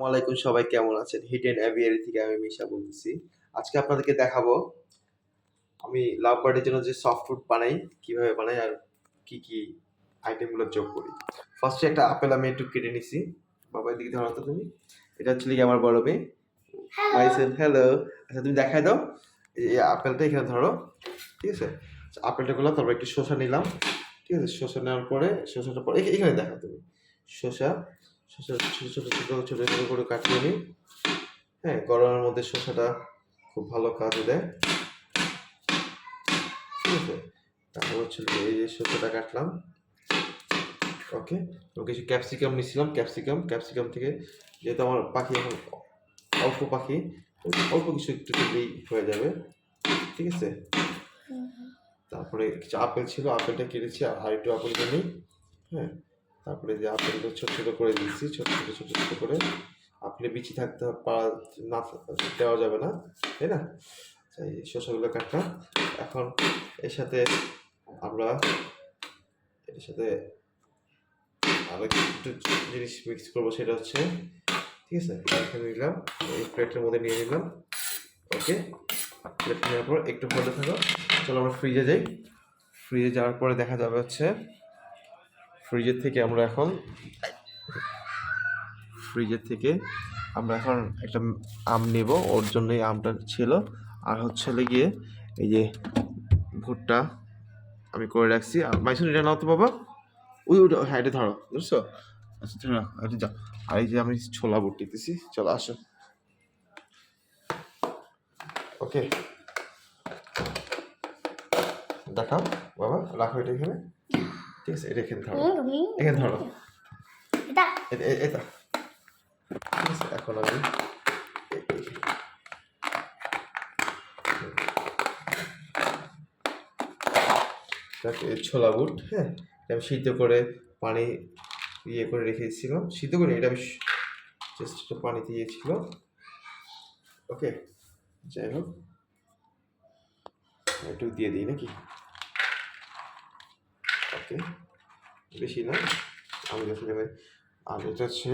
ওয়ালাইকুম সবাই কেমন আছেন? হিট অ্যান্ড অ্যাভিয়ারি থেকে আমি মিশা বলতেছি। আজকে আপনাদেরকে দেখাবো আমি লাভ বার্ডের জন্য যে সফট ফুড বানাই কীভাবে বানাই আর কি কি আইটেমগুলো যোগ করি। ফার্স্টে একটা আপেল আমি একটু কেটে নিছি। বাবার দিকে ধরো তো তুমি। এটা হচ্ছে কি আমার বড় মেয়ে। হ্যালো আচ্ছা তুমি দেখাই দাও। এই আপেলটা এখানে ধরো ঠিক আছে? আপেলটা করলাম তারপর একটু শসা নিলাম। ঠিক আছে? শসা নেওয়ার পরে শসাটা পরে এখানে দেখো তুমি। শসা ছোটো ছোটো ছোটো ছোটো ছোটো করে কাটিয়ে নিই। হ্যাঁ গরমের মধ্যে শসাটা খুব ভালো কাজে দেয়। ঠিক আছে? তারপর হচ্ছে এই যে শসাটা কাটলাম। ওকে তো কিছু ক্যাপসিকাম নিছিলাম ক্যাপসিকাম ক্যাপসিকাম থেকে যেহেতু আমার পাখি এখন অল্প পাখি অল্প কিছু একটু দিলেই হয়ে যাবে। ঠিক আছে? তারপরে কিছু আপেল ছিল আপেলটা কেটেছি আর একটু আপেল কিনি হ্যাঁ তারপরে যে আপেলটা ছোট ছোট করে দিয়েছি ছোট ছোট ছোট ছোট করে। আপেলে বিচি থাকতে পারা না দেওয়া যাবে না তাই না? আচ্ছা, এই শসাগুলো কাটলাম। এখন এর সাথে আমরা এর সাথে আরও একটু জিনিস মিক্স করব সেটা হচ্ছে ঠিক আছে? এখানে নিলাম এই প্লেটের মধ্যে নিয়ে নিলাম। ওকে প্লেট নেওয়ার পর একটু হতে থাকো। চলো আমরা ফ্রিজে যাই। ফ্রিজে যাওয়ার পরে দেখা যাবে হচ্ছে ফ্রিজের থেকে আমরা এখন ফ্রিজের থেকে আমরা এখন একটা আম নেব। ওর জন্য এই আমটা ছিল। আর হচ্ছে গিয়ে এই যে ভুট্টা আমি করে রাখছি। মাইসুন, এটা নাও তো বাবা। ওই ওই হ্যাঁ এটা ধরো, বুঝছ? আচ্ছা ধরো এটা যাও। আর এই যে আমি ছোলা বুট দিতেছি চলো আসো। ওকে। দেখাও, বাবা, রাখো এটা এখানে। ঠিক আছে এটা এখানে ধরো। এখানে ধরো। এটা। এটা। ঠিক আছে এখন আমি ছোলা বুট হ্যাঁ? এটা আমি সিদ্ধ করে পানি ইয়ে করে রেখে দিয়েছিলাম সিদ্ধ করে এটা আমি জাস্ট একটু পানি দিয়েছিল ওকে যাই হোক। একটু দিয়ে দিই নাকি? ওকে বেশি না। আমি এখানে আর এটা হচ্ছে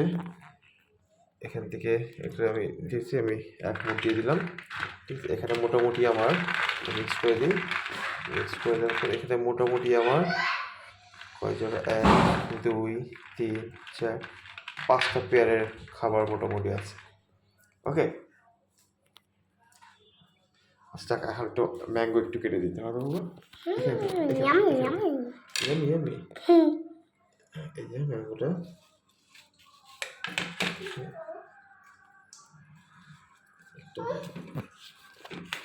এখান থেকে এটা আমি দিয়েছি, আমি এক মুঠ দিয়ে দিলাম। ঠিক আছে এখানে মোটামুটি আমার মিক্স করে দিই। মিক্স করে দেওয়ার পর এখানে মোটামুটি আমার কয়জন? এক, দুই, তিন, চার, পাঁচটা পেয়ারের খাবার মোটামুটি আছে। ওকে। আচ্ছা এখন একটু ম্যাঙ্গো একটু কেটে দিতে হবে ইয়ামি ইয়ামি হুম এই যে ম্যাঙ্গোটা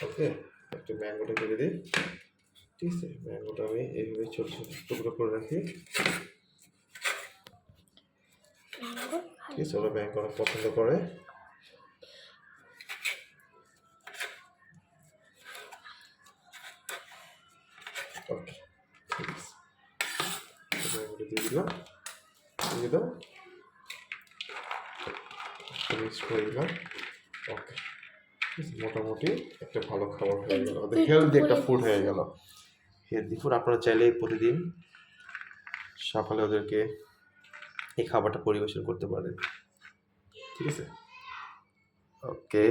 ওকে একটু ম্যাঙ্গোটা কেটে দিই। ঠিক আছে ম্যাঙ্গোটা আমি এইভাবে ছোট ছোট টুকরো করে রাখি। ঠিক আছে ওরা ম্যাঙ্গোটা পছন্দ করে। ওকে দিয়ে দিলাম দিয়ে দাও মিক্স করে দিলাম ওকে মোটামুটি একটা ভালো খাবার হয়ে গেল। ওদের হেলদি একটা ফুড হয়ে গেল। হেলদি ফুড আপনারা চাইলে প্রতিদিন সকালে ওদেরকে এই খাবারটা পরিবেশন করতে পারেন। ঠিক আছে? ওকে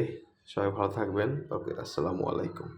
সবাই ভালো থাকবেন। ওকে আসসালামু আলাইকুম।